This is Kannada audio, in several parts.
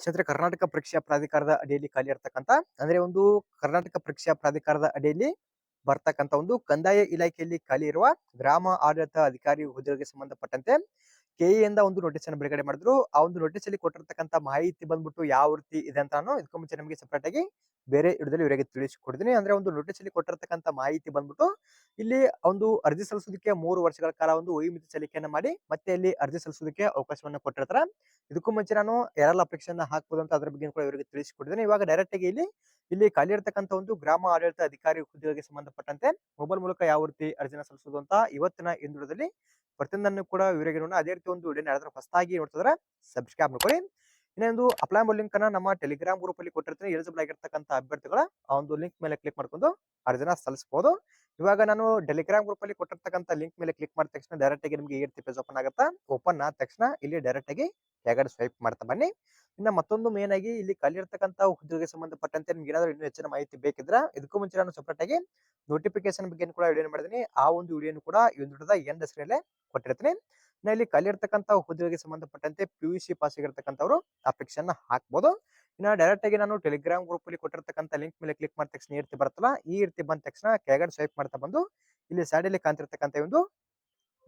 ಸ್ನೇಹಿತರೆ ಕರ್ನಾಟಕ ಪರೀಕ್ಷಾ ಪ್ರಾಧಿಕಾರದ ಅಡಿಯಲ್ಲಿ ಖಾಲಿ ಇರ್ತಕ್ಕಂತ ಅಂದ್ರೆ ಒಂದು ಕರ್ನಾಟಕ ಪರೀಕ್ಷಾ ಪ್ರಾಧಿಕಾರದ ಅಡಿಯಲ್ಲಿ ಬರ್ತಕ್ಕಂತ ಒಂದು ಕಂದಾಯ ಇಲಾಖೆಯಲ್ಲಿ ಖಾಲಿ ಇರುವ ಗ್ರಾಮ ಆಡಳಿತ ಅಧಿಕಾರಿ ಹುದ್ದೆಗೆ ಸಂಬಂಧಪಟ್ಟಂತೆ ಕೆಇಯಿಂದ ಒಂದು ನೋಟಿಸ್ ಅನ್ನು ಬಿಡುಗಡೆ ಮಾಡಿದ್ರು. ಆ ಒಂದು ನೋಟಿಸ್ ಅಲ್ಲಿ ಕೊಟ್ಟಿರ್ತಕ್ಕಂತ ಮಾಹಿತಿ ಬಂದ್ಬಿಟ್ಟು ಯಾವ ರೀತಿ ಇದೆ ಅಂತ ನಾನು ಇದಕ್ಕೂ ಮುಂಚೆ ನಮಗೆ ಸಪರೇಟ್ ಆಗಿ ಬೇರೆ ಹಿಡಿದಲ್ಲಿ ಇವರಿಗೆ ತಿಳಿಸಿಕೊಡ್ತೀನಿ. ಅಂದ್ರೆ ಒಂದು ನೋಟಿಸ್ ಅಲ್ಲಿ ಕೊಟ್ಟಿರತಕ್ಕಂತ ಮಾಹಿತಿ ಬಂದ್ಬಿಟ್ಟು, ಇಲ್ಲಿ ಒಂದು ಅರ್ಜಿ ಸಲ್ಲಿಸೋದಕ್ಕೆ ಮೂರು ವರ್ಷಗಳ ಕಾಲ ಒಂದು ವೈಮಿತಿ ಸಲ್ಲಿಕೆಯನ್ನ ಮಾಡಿ, ಮತ್ತೆ ಇಲ್ಲಿ ಅರ್ಜಿ ಸಲ್ಲಿಸೋದಕ್ಕೆ ಅವಕಾಶವನ್ನ ಕೊಟ್ಟಿರ್ತಾರ. ಇದಕ್ಕೂ ಮುಂಚೆ ನಾನು ಯಾರೆಲ್ಲ ಅಪ್ಲಿಕೇಶನ್ ಹಾಕ್ಬೋದು ಅಂತ ಅದ್ರ ಬಗ್ಗೆ ಕೂಡ ಇವರಿಗೆ ತಿಳಿಸಿಕೊಡ್ತೀನಿ ಇವಾಗ ಡೈರೆಕ್ಟ್ ಆಗಿ ಇಲ್ಲಿ ಇಲ್ಲಿ ಖಾಲಿ ಇರ್ತಕ್ಕಂಥ ಒಂದು ಗ್ರಾಮ ಆಡಳಿತ ಅಧಿಕಾರಿ ಹುದ್ದೆಗೆ ಸಂಬಂಧಪಟ್ಟಂತೆ ಮೊಬೈಲ್ ಮೂಲಕ ಯಾವ ರೀತಿ ಅರ್ಜಿನ ಸಲ್ಲಿಸೋದು ಅಂತ ಇವತ್ತಿನ ಹಿಂದುಳಿದಲ್ಲಿ ಪ್ರತಿಯೊಂದನ್ನು ಕೂಡ ಇವರಿಗೆ ನೋಡೋಣ ಅದೇ ರೀತಿ ಒಂದು ವಿಡಿಯೋ ನಡೆದ್ರೆ ಫಸ್ಟ್ ಆಗಿ ನೋಡ್ತಿದ್ರೆ ಸಬ್ಸ್ಕ್ರೈಬ್ ಮಾಡ್ಕೊಳ್ಳಿ. ಇನ್ನೊಂದು ಅಪ್ಲೈ ಮಾಡೋ ಲಿಂಕ್ ಅನ್ನ ನಮ್ಮ ಟೆಲಿಗ್ರಾಮ್ ಗ್ರೂಪ್ ಅಲ್ಲಿ ಕೊಟ್ಟಿರ್ತೀನಿ. ಎಲಿಜಿಬಲ್ ಆಗಿರ್ತಕ್ಕಂಥ ಅಭ್ಯರ್ಥಿಗಳ ಆ ಒಂದು ಲಿಂಕ್ ಮೇಲೆ ಕ್ಲಿಕ್ ಮಾಡ್ಕೊಂಡು ಅರ್ಜಿನ ಸಲ್ಲಿಸಬಹುದು ಇವಾಗ ನಾನು ಟೆಲಿಗ್ರಾಮ್ ಗ್ರೂಪ್ ಅಲ್ಲಿ ಕೊಟ್ಟಿರ್ತಕ್ಕಂಥ ಲಿಂಕ್ ಮೇಲೆ ಕ್ಲಿಕ್ ಮಾಡಿದ ತಕ್ಷಣ ಡೈರೆಕ್ಟ್ ಆಗಿ ನಿಮಗೆ ಏಟ್ ಪೇಜ್ ಓಪನ್ ಆಗುತ್ತಾ? ಓಪನ್ ಆದ ತಕ್ಷಣ ಇಲ್ಲಿ ಡೈರೆಕ್ಟ್ ಆಗಿ ಕೆಳಗಡೆ ಸ್ವೈಪ್ ಮಾಡ್ತಾ ಬನ್ನಿ. ಇನ್ನ ಮತ್ತೊಂದು ಮೇನ್ ಆಗಿ ಇಲ್ಲಿ ಖಾಲಿ ಇರ್ತಕ್ಕಂಥ ಹುದ್ದೆಗೆ ಸಂಬಂಧಪಟ್ಟಂತೆ ನಿಮ್ಗೆ ಏನಾದ್ರು ಇನ್ನೂ ಹೆಚ್ಚಿನ ಮಾಹಿತಿ ಬೇಕಿದ್ರೆ ಇದಕ್ಕೂ ಮುಂಚೆ ನಾನು ಸಪ್ರೇಟ್ ಆಗಿ ನೋಟಿಫಿಕೇಶನ್ ಬಗ್ಗೆ ಕೂಡ ವಿಡಿಯೋ ಮಾಡಿದ್ದೀನಿ ಆ ಒಂದು ವಿಡಿಯೋನು ಕೂಡ ಈ ಒಂದು ಎಂಡ್ ಹೆಸರಲ್ಲೇ ಕೊಟ್ಟಿರ್ತೀನಿ. ಇನ್ನ ಇಲ್ಲಿ ಕಲಿರ್ತಕ್ಕಂಥ ಹುದ್ದೆಗೆ ಸಂಬಂಧಪಟ್ಟಂತೆ ಪಿ ಯು ಸಿ ಪಾಸ್ ಆಗಿರ್ತಕ್ಕಂಥವ್ರು ಅಪ್ಲಿಕೇಶನ್ ಹಾಕ್ಬೋದು. ಇನ್ನ ಡೈರೆಕ್ಟ್ ಆಗಿ ನಾನು ಟೆಲಿಗ್ರಾಮ್ ಗ್ರೂಪ್ ಅಲ್ಲಿ ಕೊಟ್ಟಿರ್ತಕ್ಕಂಥ ಲಿಂಕ್ ಮೇಲೆ ಕ್ಲಿಕ್ ಮಾಡಿದ ತಕ್ಷಣ ಈ ರೀತಿ ಬರುತ್ತಲ್ಲ, ಈ ರೀತಿ ಬಂದ ತಕ್ಷಣ ಕೆಳಗಡೆ ಸ್ವೈಪ್ ಮಾಡ್ತಾ ಬಂದು, ಇಲ್ಲಿ ಸೈಡ್ ಅಲ್ಲಿ ಕಾಣ್ತಿರ್ತಕ್ಕಂಥ ಒಂದು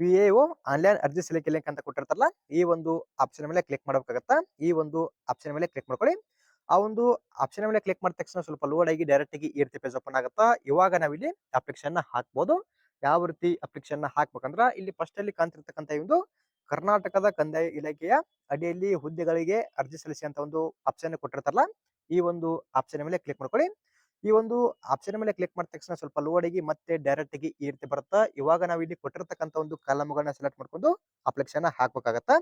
ಪಿ ಎ ಆನ್ಲೈನ್ ಅರ್ಜಿ ಸಲ್ಲಿಕೆ ಲಿಂಕ್ ಅಂತ ಕೊಟ್ಟಿರ್ತಾರಲ್ಲ, ಈ ಒಂದು ಆಪ್ಷನ್ ಮೇಲೆ ಕ್ಲಿಕ್ ಮಾಡಬೇಕಾಗತ್ತಾ, ಈ ಒಂದು ಆಪ್ಷನ್ ಮೇಲೆ ಕ್ಲಿಕ್ ಮಾಡ್ಕೊಳ್ಳಿ. ಆ ಒಂದು ಆಪ್ಷನ್ ಮೇಲೆ ಕ್ಲಿಕ್ ಮಾಡಿದ ತಕ್ಷಣ ಸ್ವಲ್ಪ ಲೋಡ್ ಆಗಿ ಡೈರೆಕ್ಟ್ ಆಗಿ ಈ ರೀತಿ ಪೇಜ್ ಓಪನ್ ಆಗುತ್ತಾ, ಇವಾಗ ನಾವಿಲ್ಲಿ ಅಪ್ಲಿಕೇಶನ್ ಹಾಕ್ಬೋದು. ಯಾವ ರೀತಿ ಅಪ್ಲಿಕೇಶನ್ ಹಾಕ್ಬೇಕಂದ್ರ ಇಲ್ಲಿ ಫಸ್ಟ್ ಅಲ್ಲಿ ಕಾಣ್ತಿರ್ತಕ್ಕಂತ ಒಂದು ಕರ್ನಾಟಕದ ಕಂದಾಯ ಇಲಾಖೆಯ ಅಡಿಯಲ್ಲಿ ಹುದ್ದೆಗಳಿಗೆ ಅರ್ಜಿ ಸಲ್ಲಿಸಿ ಅಂತ ಒಂದು ಆಪ್ಷನ್ ಕೊಟ್ಟಿರ್ತಾರಲ್ಲ, ಈ ಒಂದು ಆಪ್ಷನ್ ಮೇಲೆ ಕ್ಲಿಕ್ ಮಾಡ್ಕೊಳ್ಳಿ. ಈ ಒಂದು ಆಪ್ಷನ್ ಮೇಲೆ ಕ್ಲಿಕ್ ಮಾಡಿದ ತಕ್ಷಣ ಸ್ವಲ್ಪ ಲೋಡ್ ಆಗಿ ಮತ್ತೆ ಡೈರೆಕ್ಟ್ ಆಗಿ ಈ ರೀತಿ ಬರುತ್ತಾ? ಇವಾಗ ನಾವು ಇಲ್ಲಿ ಕೊಟ್ಟಿರತಕ್ಕಂತ ಒಂದು ಕಾಲಮ್ಗಳನ್ನ ಸೆಲೆಕ್ಟ್ ಮಾಡ್ಕೊಂಡು ಅಪ್ಲಿಕೇಶನ್ ಹಾಕ್ಬೇಕಾಗತ್ತಾ?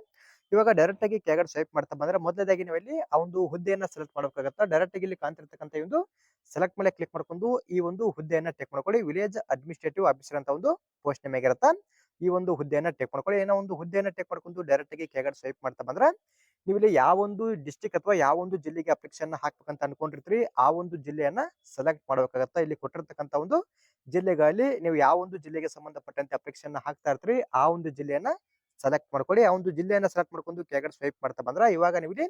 ಇವಾಗ ಡೈರೆಕ್ಟ್ ಆಗಿ ಕೆಳಗಡೆ ಸ್ವೈಪ್ ಮಾಡ್ತಾ ಬಂದ್ರೆ ಮೊದಲೇದಾಗಿ ನೀವು ಇಲ್ಲಿ ಆ ಒಂದು ಹುದ್ದೆಯನ್ನ ಸೆಲೆಕ್ಟ್ ಮಾಡ್ಬೇಕಾಗತ್ತಾ? ಡೈರೆಕ್ಟ್ ಆಗಿ ಇಲ್ಲಿ ಕಾಣ್ತಿರ್ತಕ್ಕಂಥ ಒಂದು ಸೆಲೆಕ್ಟ್ ಮೇಲೆ ಕ್ಲಿಕ್ ಮಾಡ್ಕೊಂಡು ಈ ಒಂದು ಹುದ್ದೆಯನ್ನ ಟೆಕ್ ಮಾಡ್ಕೊಳ್ಳಿ. ವಿಲೇಜ್ ಅಡ್ಮಿನಿಸ್ಟ್ರೇಟಿವ್ ಆಫೀಸರ್ ಅಂತ ಒಂದು ಪೋಸ್ಟ್ ನೇಮ್ ಆಗಿರತ್ತಾ ಈ ಒಂದು ಹುದ್ದೆಯನ್ನ ಟೆಕ್ ಮಾಡ್ಕೊಳ್ಳಿ. ಏನೋ ಒಂದು ಹುದ್ದೆಯನ್ನ ಟೆಕ್ ಮಾಡ್ಕೊಂಡು ಡೈರೆಕ್ಟ್ ಆಗಿ ಕೆಳಗಡೆ ಸ್ವೈಪ್ ಮಾಡ್ತಾ ಬಂದ್ರೆ ನೀವು ಇಲ್ಲಿ ಯಾವ ಒಂದು ಡಿಸ್ಟಿಕ್ ಅಥವಾ ಯಾವ ಒಂದು ಜಿಲ್ಲೆಗೆ ಅಪ್ಲಿಕೇಶನ್ ಹಾಕ್ಬೇಕಂತ ಅನ್ಕೊಂಡಿರ್ತೀರಿ, ಆ ಒಂದು ಜಿಲ್ಲೆಯನ್ನ ಸೆಲೆಕ್ಟ್ ಮಾಡಬೇಕಾಗತ್ತ? ಇಲ್ಲಿ ಕೊಟ್ಟಿರ್ತಕ್ಕಂಥ ಒಂದು ಜಿಲ್ಲೆಗಳಲ್ಲಿ ನೀವು ಯಾವ ಒಂದು ಜಿಲ್ಲೆಗೆ ಸಂಬಂಧಪಟ್ಟಂತೆ ಅಪ್ಲಿಕೇಶನ್ ಹಾಕ್ತಾ ಇರ್ತೀರಿ, ಆ ಒಂದು ಜಿಲ್ಲೆಯನ್ನ ಸೆಲೆಕ್ಟ್ ಮಾಡ್ಕೊಳ್ಳಿ. ಆ ಒಂದು ಜಿಲ್ಲೆಯನ್ನ ಸೆಲೆಕ್ಟ್ ಮಾಡ್ಕೊಂಡು ಕೆಳಗಡೆ ಸ್ವೈಪ್ ಮಾಡ್ತಾ ಬಂದ್ರ ಇವಾಗ ನೀವು ಇಲ್ಲಿ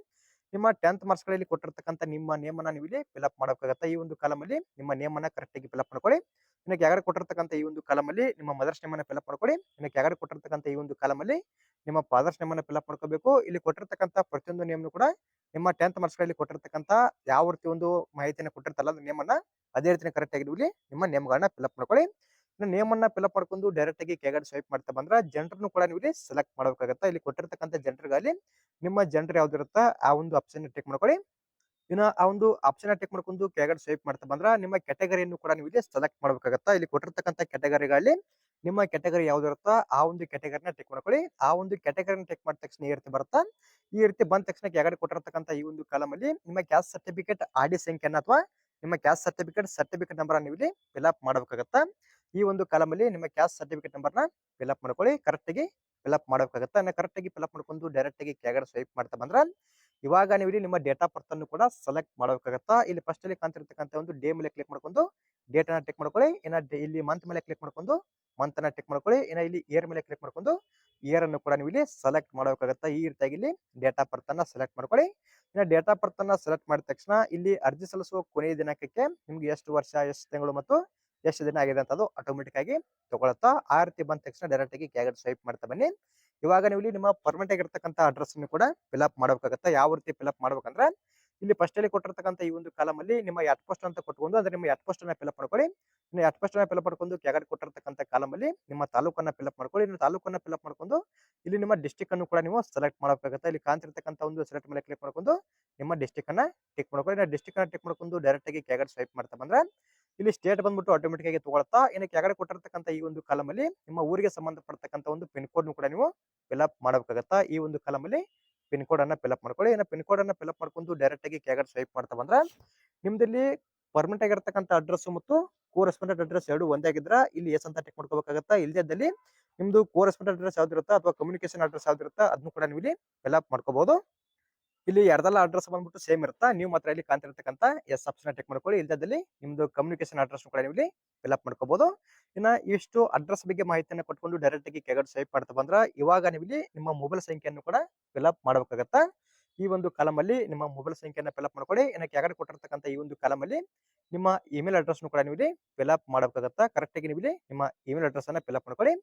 ನಿಮ್ಮ ಟೆಂತ್ ಮಾರ್ಕ್ಸ್ಗಳಲ್ಲಿ ಕೊಟ್ಟಿರ್ತಕ್ಕಂಥ ನಿಮ್ಮ ನೇಮನ್ನ ನೀವು ಇಲ್ಲಿ ಫಿಲ್ಅಪ್ ಮಾಡಬೇಕಾಗತ್ತೆ. ಈ ಒಂದು ಕಾಲಮಲ್ಲಿ ನಿಮ್ಮ ನೇಮನ್ನ ಕರೆಕ್ಟ್ ಆಗಿ ಫಿಲ್ಅಪ್ ಮಾಡ್ಕೊಳ್ಳಿ. ನಿಮಗೆ ಯಾರು ಕೊಟ್ಟಿರ್ತಕ್ಕಂಥ ಈ ಒಂದು ಕಾಲಮಲ್ಲಿ ನಿಮ್ಮ ಮದರ್ಸ್ ನೇಮನ್ನ ಫಿಲ್ಅಪ್ ಮಾಡ್ಕೊಳ್ಳಿ. ನಿಮಗೆ ಯಾರು ಕೊಟ್ಟಿರ್ತಕ್ಕಂಥ ಈ ಒಂದು ಕಾಲಮಲ್ಲಿ ನಿಮ್ಮ ಫಾದರ್ಸ್ ನೇಮನ್ನ ಫಿಲ್ಅಪ್ ಮಾಡ್ಕೋಬೇಕು. ಇಲ್ಲಿ ಕೊಟ್ಟಿರ್ತಕ್ಕಂಥ ಪ್ರತಿಯೊಂದು ನೇಮ್ನು ಕೂಡ ನಿಮ್ಮ ಟೆಂತ್ ಮಾರ್ಕ್ಸ್ಗಳಲ್ಲಿ ಕೊಟ್ಟಿರ್ತಕ್ಕಂಥ ಯಾವ ರೀತಿ ಒಂದು ಮಾಹಿತಿಯನ್ನು ಕೊಟ್ಟಿರ್ತಲ್ಲ ಅದು ನೇಮನ್ನ, ಅದೇ ರೀತಿ ಕರೆಕ್ಟ್ ಆಗಿ ಇಲ್ಲಿ ನಿಮ್ಮ ನೇಮ್ಗಳನ್ನ ಫಿಲ್ಅಪ್ ಮಾಡ್ಕೊಳ್ಳಿ. ನೇಮನ್ನ ಫಿಲ್ಅಪ್ ಮಾಡ್ಕೊಂಡು ಡೈರೆಕ್ಟ್ ಆಗಿ ಕೆಳಗಡೆ ಸ್ವೈಪ್ ಮಾಡ್ತಾ ಬಂದ್ರೆ ಜನರನ್ನು ಕೂಡ ನೀವು ಇಲ್ಲಿ ಸೆಲೆಕ್ಟ್ ಮಾಡಬೇಕಾಗತ್ತಾ. ಇಲ್ಲಿ ಕೊಟ್ಟಿರ್ತಕ್ಕಂಥ ಜನರಿಗಾಗಿ ನಿಮ್ಮ ಜನರು ಯಾವ್ದು ಇರುತ್ತಾ ಆ ಒಂದು ಆಪ್ಷನ್ ಟೆಕ್ ಮಾಡ್ಕೊಳ್ಳಿ. ಇನ್ನು ಆ ಒಂದು ಆಪ್ಷನ್ ಟೆಕ್ ಮಾಡ್ಕೊಂಡು ಕೆಳಗಡೆ ಸ್ವೈಪ್ ಮಾಡ್ತಾ ಬಂದ್ರ ನಿಮ್ಮ ಕೆಟಗರಿಯನ್ನು ಕೂಡ ನೀವು ಇಲ್ಲಿ ಸೆಲೆಕ್ಟ್ ಮಾಡಬೇಕಾಗುತ್ತೆ. ಇಲ್ಲಿ ಕೊಟ್ಟಿರ್ತಕ್ಕಂಥ ಕೆಟಗರಿಗಳಲ್ಲಿ ನಿಮ್ಮ ಕೆಟಗರಿ ಯಾವ್ದು ಇರುತ್ತಾ ಆ ಒಂದು ಕೆಟಗರಿನ ಟೆಕ್ ಮಾಡ್ಕೊಳ್ಳಿ. ಆ ಒಂದು ಕೆಟಗರಿನ ಟೆಕ್ ಮಾಡಿದ ತಕ್ಷಣ ಈ ರೀತಿ ಬರುತ್ತಾ? ಈ ರೀತಿ ಬಂದ ತಕ್ಷಣ ಕೆಳಗಡೆ ಕೊಟ್ಟಿರ್ತಕ್ಕಂಥ ಈ ಒಂದು ಕಾಲಮಲ್ಲಿ ನಿಮ್ಮ ಕ್ಯಾಸ್ಟ್ ಸರ್ಟಿಫಿಕೇಟ್ ಆಡಿ ಸಂಖ್ಯೆನ ಅಥವಾ ನಿಮ್ಮ ಕ್ಯಾಸ್ಟ್ ಸರ್ಟಿಫಿಕೇಟ್ ಸರ್ಟಿಫಿಕೇಟ್ ನಂಬರ್ ನೀವು ಇಲ್ಲಿ ಫಿಲ್ಅಪ್ ಮಾಡಬೇಕಾಗತ್ತಾ. ಈ ಒಂದು ಕಾಲಮಲ್ಲಿ ನಿಮ್ಮ ಕ್ಯಾಸ್ಟ್ ಸರ್ಟಿಫಿಕೇಟ್ ನಂಬರ್ನ ಫಿಲ್ಅಪ್ ಮಾಡ್ಕೊಳ್ಳಿ. ಕರೆಕ್ಟ್ ಆಗಿ ಫಿಲ್ಅಪ್ ಮಾಡಬೇಕಾಗುತ್ತೆ. ಇನ್ನು ಕರೆಕ್ಟ್ ಆಗಿ ಫಿಲ್ಅಪ್ ಮಾಡ್ಕೊಂಡು ಡೈರೆಕ್ಟ್ ಆಗಿ ಕೆಳಗಡೆ ಸ್ವೈಪ್ ಮಾಡ್ತಾ ಬಂದ್ರೆ ಇವಾಗ ನೀವು ಇಲ್ಲಿ ನಿಮ್ಮ ಡೇಟ್ ಆಫ್ ಬರ್ತ್ ಅನ್ನು ಕೂಡ ಸೆಲೆಕ್ಟ್ ಮಾಡಬೇಕಾಗತ್ತಾ. ಇಲ್ಲಿ ಫಸ್ಟ್ ಅಲ್ಲಿ ಕಾಣ್ತಿರ್ತಕ್ಕಂಥ ಒಂದು ಡೇ ಮೇಲೆ ಕ್ಲಿಕ್ ಮಾಡ್ಕೊಂಡು ಡೇಟ್ ಟೆಕ್ ಮಾಡ್ಕೊಳ್ಳಿ. ಇನ್ನ ಡ- ಇಲ್ಲಿ ಮಂತ್ ಮೇಲೆ ಕ್ಲಿಕ್ ಮಾಡ್ಕೊಂಡು ಮಂತ್ ಅನ್ನ ಟೆಕ್ ಮಾಡ್ಕೊಳ್ಳಿ. ಇನ್ನ ಇಲ್ಲಿ ಇಯರ್ ಮೇಲೆ ಕ್ಲಿಕ್ ಮಾಡ್ಕೊಂಡು ಇಯರ್ ಅನ್ನು ಕೂಡ ನೀವು ಇಲ್ಲಿ ಸೆಲೆಕ್ಟ್ ಮಾಡಬೇಕಾಗತ್ತಾ. ಈ ರೀತಿಯಾಗಿ ಇಲ್ಲಿ ಡೇಟ್ ಆಫ್ ಬರ್ತ್ ಅನ್ನ ಸೆಲೆಕ್ಟ್ ಮಾಡ್ಕೊಳ್ಳಿ. ಇನ್ನ ಡೇಟ್ ಆಫ್ ಬರ್ತ್ ಅನ್ನ ಸೆಲೆಕ್ಟ್ ಮಾಡಿದ ತಕ್ಷಣ ಇಲ್ಲಿ ಅರ್ಜಿ ಸಲ್ಲಿಸುವ ಕೊನೆಯ ದಿನಾಂಕಕ್ಕೆ ನಿಮ್ಗೆ ಎಷ್ಟು ವರ್ಷ, ಎಷ್ಟು ತಿಂಗಳು ಮತ್ತು ಎಷ್ಟು ದಿನ ಆಗಿದೆ ಅಂತ ಅದು ಆಟೋಮೆಟಿಕ್ ಆಗಿ ತಗೊಳತ್ತಾ ಆ ರೀತಿ ಬಂದ ತಕ್ಷಣ ಡೈರೆಕ್ಟ್ ಆಗಿ ಕ್ಯಾಗಡ್ ಸ್ವೈಪ್ ಮಾಡ್ತಾ ಬನ್ನಿ. ಇವಾಗ ನೀವು ಇಲ್ಲಿ ನಿಮ್ಮ ಪರ್ಮನೆಂಟ್ ಆಗಿರ್ತಕ್ಕಂಥ ಅಡ್ರೆಸ್ ಅನ್ನು ಕೂಡ ಫಿಲ್ ಅಪ್ ಮಾಡಬೇಕಾಗತ್ತಾ. ಯಾವ ರೀತಿ ಫಿಲ್ಅಪ್ ಮಾಡ್ಬೇಕಂದ್ರೆ ಇಲ್ಲಿ ಫಸ್ಟ್ ಅಲ್ಲಿ ಕೊಟ್ಟಿರ್ತಕ್ಕಂಥ ಈ ಒಂದು ಕಾಲಮ್ ಅಲ್ಲಿ ನಿಮ್ಮ ಎಟ್ ಪೋಸ್ಟ್ ಅಂತ ಕೊಟ್ಕೊಂಡು, ಅಂದ್ರೆ ನಿಮ್ಮ ಎಟ್ ಪೋಸ್ಟ್ ಅನ್ನ ಫಿಲ್ಅಪ್ ಮಾಡ್ಕೊಳ್ಳಿ. ಇನ್ನು ಯಾಟ್ ಪೋಸ್ಟ್ ಅನ್ನ ಫಿಲ್ಅಪ್ ಮಾಡ್ಕೊಂಡು ಕೆಳಗಡೆ ಕೊಟ್ಟಿರ್ತಕ್ಕಂಥ ಕಾಲಮ್ ಅಲ್ಲಿ ನಿಮ್ಮ ತಾಲೂಕನ್ನ ಫಿಲ್ಅಪ್ ಮಾಡ್ಕೊಳ್ಳಿ. ಇನ್ನು ತಾಲೂಕನ್ನ ಫಿಲ್ಅಪ್ ಮಾಡ್ಕೊಂಡು, ಇಲ್ಲಿ ನಿಮ್ಮ ಡಿಸ್ಟಿಕ್ ಅನ್ನು ಕೂಡ ನೀವು ಸೆಲೆಕ್ಟ್ ಮಾಡಬೇಕಾಗುತ್ತೆ. ಇಲ್ಲಿ ಕಾಣ್ತಿರ್ತಕ್ಕಂಥ ಒಂದು ಸೆಲೆಕ್ಟ್ ಮೇಲೆ ಕ್ಲಿಕ್ ಮಾಡ್ಕೊಂಡು, ನಿಮ್ಮ ಡಿಸ್ಟಿಕ್ ಅನ್ನ ಟಿಕ್ ಮಾಡ್ಕೊಳ್ಳಿ. ಡಿಸ್ಟಿಕ್ ಅನ್ನ ಟಿಕ್ ಮಾಡ್ಕೊಂಡು ಡೈರೆಕ್ಟ್ ಆಗಿ ಕೆಳಗಡೆ ಸ್ವೈಪ್ ಮಾಡ್ತಾ ಬಂದ್ರೆ, ಇಲ್ಲಿ ಸ್ಟೇಟ್ ಬಂದ್ಬಿಟ್ಟು ಆಟೋಮೆಟಿಕ್ ಆಗಿ ತಗೊಳ್ತಾ, ಇನ್ನು ಕೆಳಗಡೆ ಕೊಟ್ಟಿರ್ತಕ್ಕಂಥ ಈ ಒಂದು ಕಾಲಮ್ ಅಲ್ಲಿ ನಿಮ್ಮ ಊರಿಗೆ ಸಂಬಂಧಪಡ್ತಕ್ಕಂಥ ಒಂದು ಪಿನ್ ಕೋಡ್ ಕೂಡ ನೀವು ಫಿಲ್ಅಪ್ ಮಾಡಬೇಕಾಗತ್ತಾ ಈ ಒಂದು ಕಾಲಮ್ ಅಲ್ಲಿ ಪಿನ್ ಕೋಡ್ ಅನ್ನ ಫಿಲ್ಅಪ್ ಮಾಡ್ಕೊಳ್ಳಿ. ಏನೋ ಪಿನ್ ಕೋಡ್ ಅನ್ನ ಫಿಲ್ಅಪ್ ಮಾಡ್ಕೊಂಡು ಡೈರೆಕ್ಟ್ ಆಗಿ ಕೆಳಗಡೆ ಸ್ವೈಪ್ ಮಾಡ್ತಾ ಬಂದ್ರೆ, ನಿಮ್ದಲ್ಲಿ ಪರ್ಮನೆಂಟ್ ಆಗಿರ್ತಕ್ಕಂಥ ಅಡ್ರೆಸ್ ಮತ್ತು ಕೋರೆಸ್ಪಾಂಡೆಂಟ್ ಅಡ್ರೆಸ್ ಎರಡು ಒಂದೇ ಆಗಿದ್ರೆ, ಇಲ್ಲಿ ಎಸ್ ಅಂತ ಟಿಕ್ ಮಾಡ್ಕೋಬೇಕಾಗತ್ತಾ? ಇಲ್ಲದಲ್ಲಿ ನಿಮ್ದು ಕೋರೆಸ್ಪಾಂಡೆಂಟ್ ಅಡ್ರೆಸ್ ಯಾವ್ದು ಅಥವಾ ಕಮ್ಯುನಿಕೇಶನ್ ಅಡ್ರೆಸ್ ಯಾವ್ದು ಇರುತ್ತಾ ಅದನ್ನು ಕೂಡ ನೀವು ಇಲ್ಲಿ ಫಿಲ್ಅಪ್ ಮಾಡ್ಕೋಬಹುದು ಇಲ್ಲಿ ಎರಡೆಲ್ಲ ಅಡ್ರೆಸ್ ಬಂದ್ಬಿಟ್ಟು ಸೇಮ್ ಇರುತ್ತಾ, ನೀವು ಮಾತ್ರ ಇಲ್ಲಿ ಕಾಣ್ತಿರ್ತಕ್ಕಂಥ ಎಸ್ ಆಪ್ಷನ್ ಟೆಕ್ ಮಾಡ್ಕೊಳ್ಳಿ. ಇಲ್ಲದಲ್ಲಿ ನಿಮ್ದು ಕಮ್ಯುನಿಕೇಶನ್ ಅಡ್ರೆಸ್ ಕೂಡ ನೀವು ಇಲ್ಲಿ ಫಿಲ್ಅಪ್ ಮಾಡ್ಕೋಬಹುದು ಇನ್ನ ಇಷ್ಟು ಅಡ್ರೆಸ್ ಬಗ್ಗೆ ಮಾಹಿತಿಯನ್ನು ಕೊಟ್ಕೊಂಡು ಡೈರೆಕ್ಟ್ ಆಗಿ ಕೆಗಡ್ ಸ್ವೈಪ್ ಮಾಡ್ತಾ ಬಂದ್ರೆ ಇವಾಗ ನೀವು ಇಲ್ಲಿ ನಿಮ್ಮ ಮೊಬೈಲ್ ಸಂಖ್ಯೆಯನ್ನು ಕೂಡ ಫಿಲ್ಅಪ್ ಮಾಡಬೇಕಾಗತ್ತಾ? ಈ ಒಂದು ಕಾಲಮ್ ಅಲ್ಲಿ ನಿಮ್ಮ ಮೊಬೈಲ್ ಸಂಖ್ಯೆಯನ್ನ ಫಿಲ್ಅಪ್ ಮಾಡ್ಕೊಳ್ಳಿ. ಇನ್ನ ಕೆಗಡ್ ಕೊಟ್ಟಿರ್ತಕ್ಕಂಥ ಈ ಒಂದು ಕಾಲಮ್ ಅಲ್ಲಿ ನಿಮ್ಮ ಇಮೇಲ್ ಅಡ್ರೆಸ್ ಕೂಡ ನೀವು ಇಲ್ಲಿ ಫಿಲ್ಅಪ್ ಮಾಡಬೇಕಾಗತ್ತಾ? ಕರೆಕ್ಟ್ ಆಗಿ ನೀವು ಇಲ್ಲಿ ನಿಮ್ಮ ಇಮೇಲ್ ಅಡ್ರೆಸ್ ಅನ್ನ ಫಿಲ್ಅಪ್ ಮಾಡ್ಕೊಳ್ಳಿ.